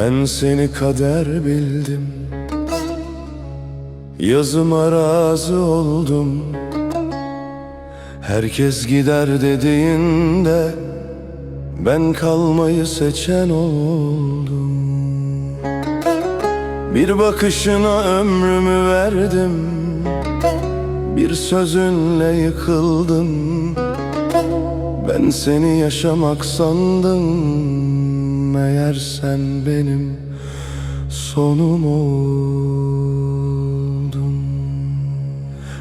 Ben seni kader bildim. Yazıma razı oldum. Herkes gider dediğinde Ben kalmayı seçen oldum. Bir bakışına ömrümü verdim. Bir sözünle yıkıldım. Ben seni yaşamak sandım Meğer sen benim sonum oldun.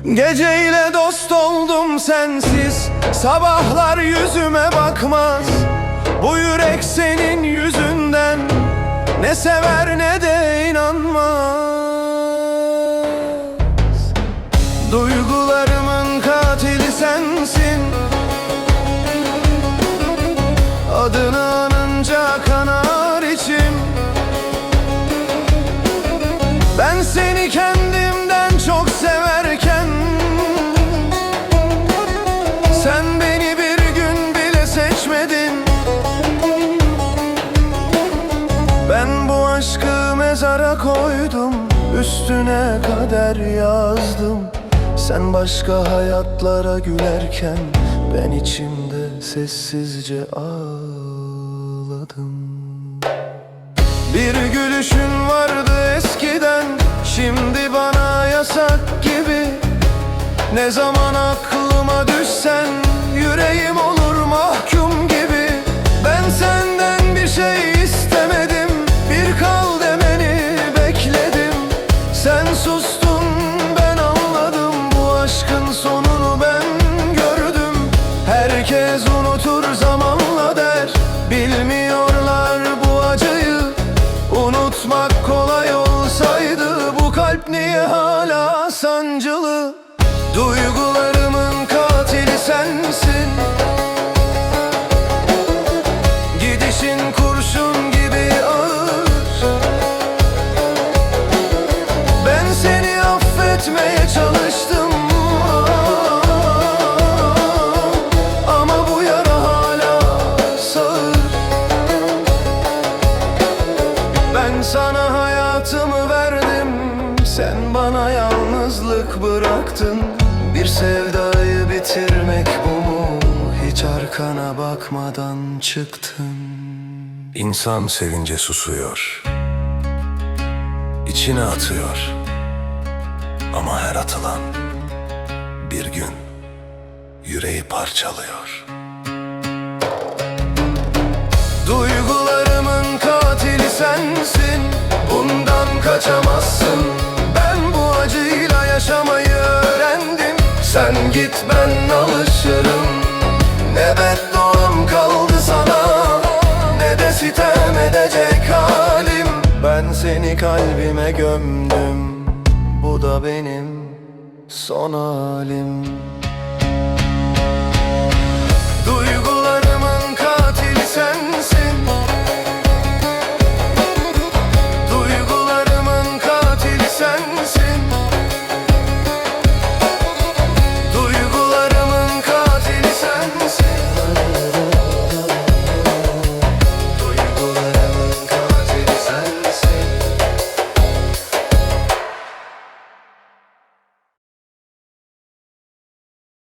Geceyle dost oldum sensiz Sabahlar yüzüme bakmaz. Bu yürek senin yüzünden Ne sever ne de inanmaz Üstüne kader yazdım. Sen başka hayatlara gülerken Ben içimde sessizce ağladım. Bir gülüşün vardı eskiden Şimdi bana yasak gibi. Ne zaman aklıma düşsen Yüreğim olur mahkum Herkes unutur zamanla der. Bilmiyorlar bu acıyı. Unutmak kolay olsaydı Bu kalp niye hala sancılı? Duygularımın katili sensin. Gidişin kurşun gibi ağır. Ben seni affetmeye çalıştım Sen bana yalnızlık bıraktın. Bir sevdayı bitirmek bu mu? Hiç arkana bakmadan çıktın. İnsan sevince susuyor. İçine atıyor. Ama her atılan Bir gün Yüreği parçalıyor Sen git ben alışırım. Ne bedduam kaldı sana? Ne de sitem edecek halim. Ben seni kalbime gömdüm. Bu da benim son halim